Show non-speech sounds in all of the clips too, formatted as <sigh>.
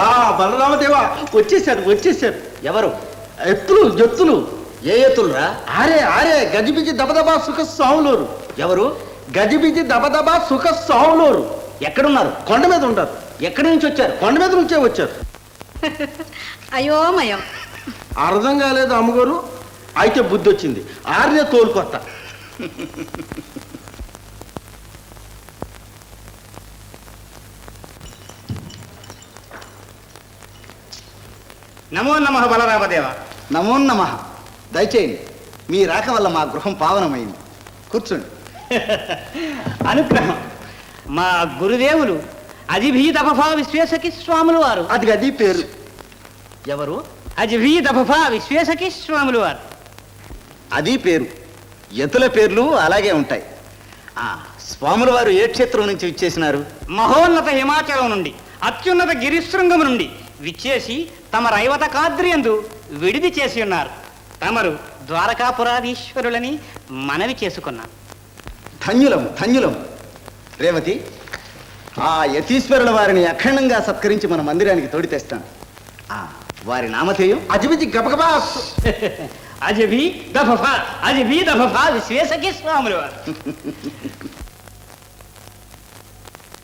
ఆ బలరామదేవా వచ్చేసారు వచ్చేసారు ఎవరు? ఎత్తులు జత్తులు. ఏ ఎత్తులరా? ఆరే ఆరే గజిబిజి దబదబా సుఖ సావులోరు. ఎవరు? గజిబిజి దబదబా సుఖ సావులోరు. ఎక్కడున్నారు? కొండ మీద ఉంటారు. ఎక్కడి నుంచి వచ్చారు? కొండ మీద నుంచే వచ్చారు. అయోమయం. అర్థం కాలేదు అమ్మగారు. అయితే బుద్ధి వచ్చింది ఆర్నే తోలుకొత్త. <laughs> నమో నమ బలరామదేవ. నమో నమ. దయచేయండి మీ రాక వల్ల మా గృహం పావనమైంది. కూర్చోండి. <laughs> అనుగ్రహం. మా గురుదేవులు అజిభీతపఫా విశ్వేశకి స్వాములు వారు. అది గది పేరు. ఎవరు? అజిభీతపఫా విశ్వేశకి స్వాములు వారు. అది పేరు. ఎతుల పేర్లు అలాగే ఉంటాయి. ఆ, స్వాముల వారు ఏ క్షేత్రం నుంచి ఇచ్చేసినారు మహోన్నత హిమాచలం నుండి అత్యున్నత గిరిశృంగం నుండి. విచ్చేసి తమ రైవత కాద్రియందు విడిది చేసి ఉన్నారు. తమరు ద్వారకాపురాధీశ్వరులని మనవి చేసుకున్నారు. ధన్యులం ధన్యులం. రేవతి ఆ యతీశ్వరుల వారిని అఖండంగా సత్కరించి మన మందిరానికి తోడి తెస్తాను. ఆ, వారి నామధేయం అజిబిజి గబగబా అజిభి దఫఫా అజిభి దఫఫా విశ్వేశకి స్వాములు వారు. <laughs>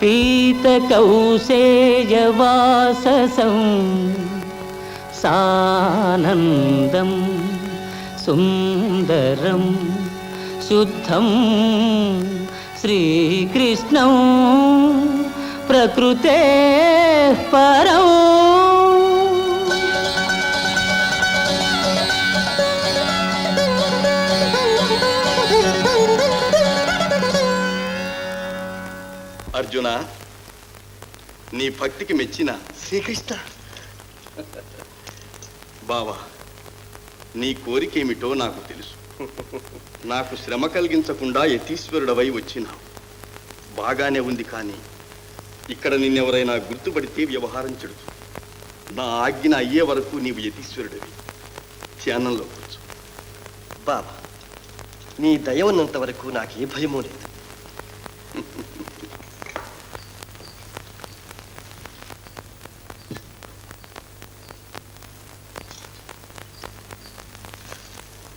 పీతకౌశేయవాససం సానందం సుందరం శుద్ధం శ్రీకృష్ణం ప్రకృతే పరం అర్జున నీ భక్తికి మెచ్చిన శ్రీకృష్ణ. బావా నీ కోరికేమిటో నాకు తెలుసు. నాకు శ్రమ కలిగించకుండా యతీశ్వరుడవై వచ్చినావు. బాగానే ఉంది కానీ ఇక్కడ నిన్నెవరైనా గుర్తుపడితే వ్యవహారం చెడుచు నా ఆజ్ఞ అయ్యే వరకు నీవు యతీశ్వరుడివి. ధ్యానంలో కూర్చో. బాబా నీ దయ ఉన్నంత వరకు నాకే భయమూ లేదు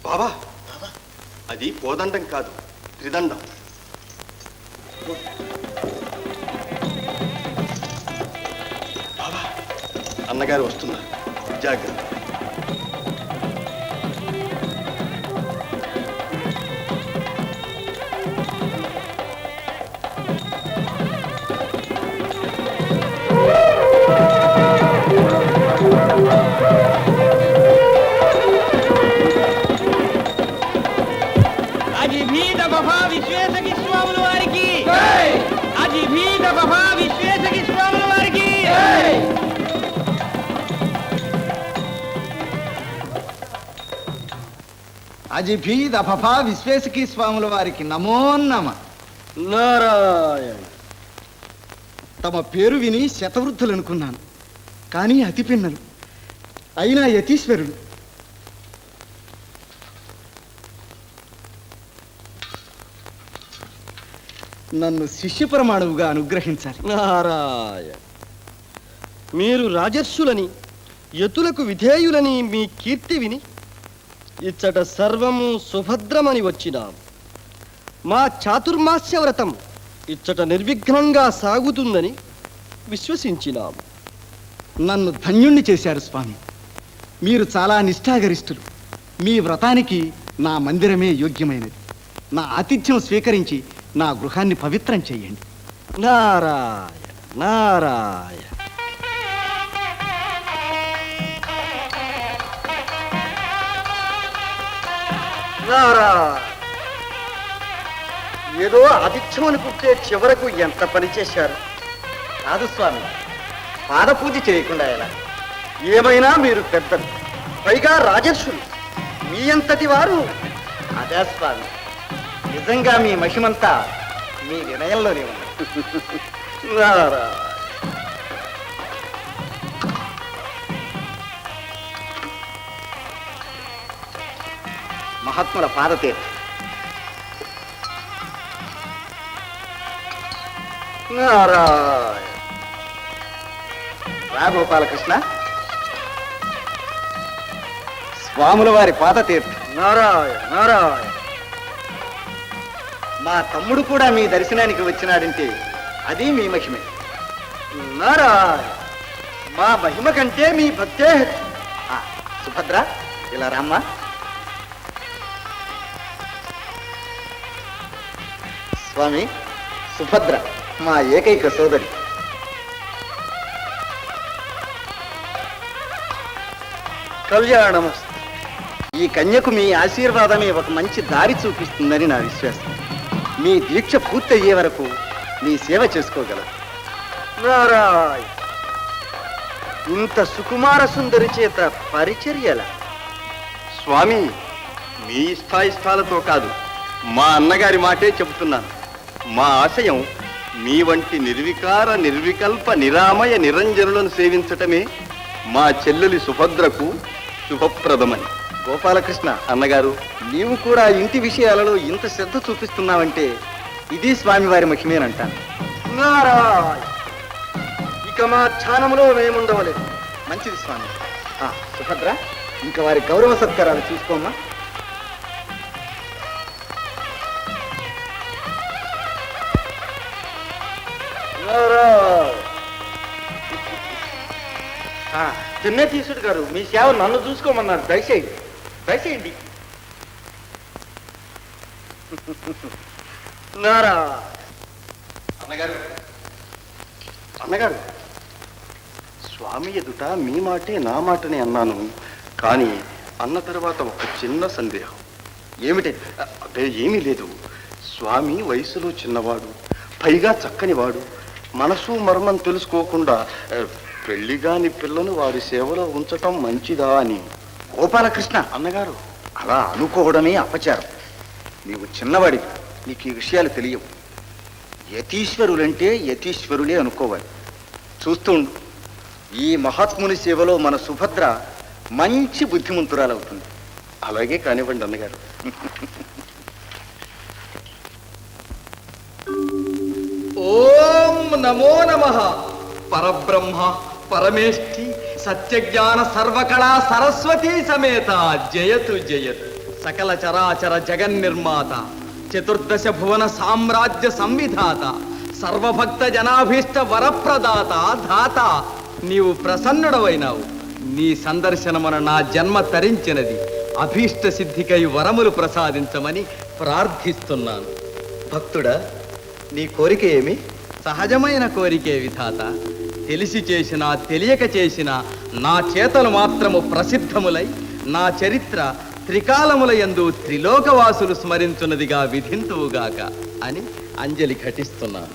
బావా అది కోదండం కాదు త్రిదండం. అన్నగారు వస్తున్నారు. జాగ్రత్త. అజిభీద్ అఫఫా విశ్వేశకీ స్వాముల వారికి నమో నమ. నారాయణ. తమ పేరు విని శతవృద్ధులు అనుకున్నాను కానీ అతి పిన్నలు అయినా యతీశ్వరుడు. నన్ను శిష్య ప్రమాణువుగా అనుగ్రహించాలి. నారాయణ. మీరు రాజర్షులని యతులకు విధేయులని మీ కీర్తి విని ఇచ్చట సర్వము సుభద్రమని వచ్చినాం. మా చాతుర్మాస్య వ్రతం ఇచ్చట నిర్విఘ్నంగా సాగుతుందని విశ్వసించినాం. నన్ను ధన్యుణ్ణి చేశారు స్వామి. మీరు చాలా నిష్ఠాగరిష్ఠులు. మీ వ్రతానికి నా మందిరమే యోగ్యమైనది. నా ఆతిథ్యం స్వీకరించి నా గృహాన్ని పవిత్రం చేయండి. నారాయణ నారాయణ. ఏదో ఆతిథ్యం అనుకుంటే చివరకు ఎంత పని చేశారు? కాదు స్వామి పాదపూజ చేయకుండా ఎలా? ఏమైనా మీరు పెద్దలు పైగా రాజర్షులు మీ అంతటి వారు. అదే స్వామి నిజంగా మీ మహిమంతా మీ వినయంలోనే ఉంది. <laughs> మహాత్ముల పాదతీర్థం నారాయణ. రా గోపాలకృష్ణ. స్వాముల వారి పాదతీర్థం నారాయణ నారాయణ. మా తమ్ముడు కూడా మీ దర్శనానికి వచ్చినాడంటే అది మీ మహిమే. నారాయణ. మా మహిమ కంటే మీ భక్తే సుభద్ర ఇలా రామ్మా. స్వామి సుభద్ర మా ఏకైక సోదరి. కళ్యాణం ఈ కన్యకు మీ ఆశీర్వాదమే ఒక మంచి దారి చూపిస్తుందని నా విశ్వాసం. మీ దీక్ష పూర్తయ్యే వరకు మీ సేవ చేసుకోగలరు నారాయ్ ఇంత సుకుమార సుందరి చేత పరిచర్యల స్వామి మీ ఇష్టాయిష్టాలతో కాదు మా అన్నగారి మాటే చెబుతున్నాను. మా ఆశయం మీ వంటి నిర్వికార నిర్వికల్ప నిరామయ నిరంజనులను సేవించటమే మా చెల్లెలి సుభద్రకు శుభప్రదమని. గోపాలకృష్ణ అన్నగారు నీవు కూడా ఇంటి విషయాలలో ఇంత శ్రద్ధ చూపిస్తున్నావంటే ఇది స్వామివారి మహిమేనంటాను. ఇక మా ధ్యానంలో మేముండవలేదు. మంచిది స్వామి. సుభద్ర ఇంకా వారి గౌరవ సత్కారాలు చూసుకోమ్మా. చిన్నతీసుడు గారు మీ సేవ నన్ను చూసుకోమన్నారు. దయచేయండి. దయచేయండి. నారా అన్నగారు. అన్నగారు స్వామి ఎదుట మీ మాటే నా మాటనే అన్నాను. కానీ అన్న తర్వాత ఒక చిన్న సందేహం. ఏమిటి? అదే ఏమీ లేదు. స్వామి వయసులో చిన్నవాడు పైగా చక్కనివాడు. మనసు మర్మం తెలుసుకోకుండా పెళ్ళిగాని పిల్లను వారి సేవలో ఉంచటం మంచిదా అని. గోపాలకృష్ణ! అన్నగారు! అలా అనుకోవడమే అపచారం. నీవు చిన్నవాడివి. నీకు ఈ విషయాలు తెలియవు. యతీశ్వరులంటే యతీశ్వరులే అనుకోవాలి. చూస్తూ ఉండు. ఈ మహాత్ముని సేవలో మన సుభద్ర మంచి బుద్ధిమంతురాలవుతుంది. అలాగే కానివ్వండి అన్నగారు. ఓం నమో నమ. పరబ్రహ్మ. పరమేష్ఠి సత్యజ్ఞాన సర్వకళా సరస్వతీ సమేత. జయతు జయతు. సకల చరాచర జగన్నిర్మాత. చతుర్దశ భువన సామ్రాజ్య సంవిధాత. సర్వభక్త జనాభీష్ట వరప్రదాత ధాత. నీవు ప్రసన్నుడవైనావు. నీ సందర్శనమున నా జన్మ తరించినది. అభీష్ట సిద్ధికై వరములు ప్రసాదించమని ప్రార్థిస్తున్నాను. భక్తుడా నీ కోరిక ఏమి? సహజమైన కోరికే విధాత. తెలిసి చేసినా తెలియక చేసినా నా చేతలు మాత్రము ప్రసిద్ధములై నా చరిత్ర త్రికాలముల యందు త్రిలోకవాసులు స్మరించున్నదిగా విధింతువుగాక అని అంజలి ఘటిస్తున్నాను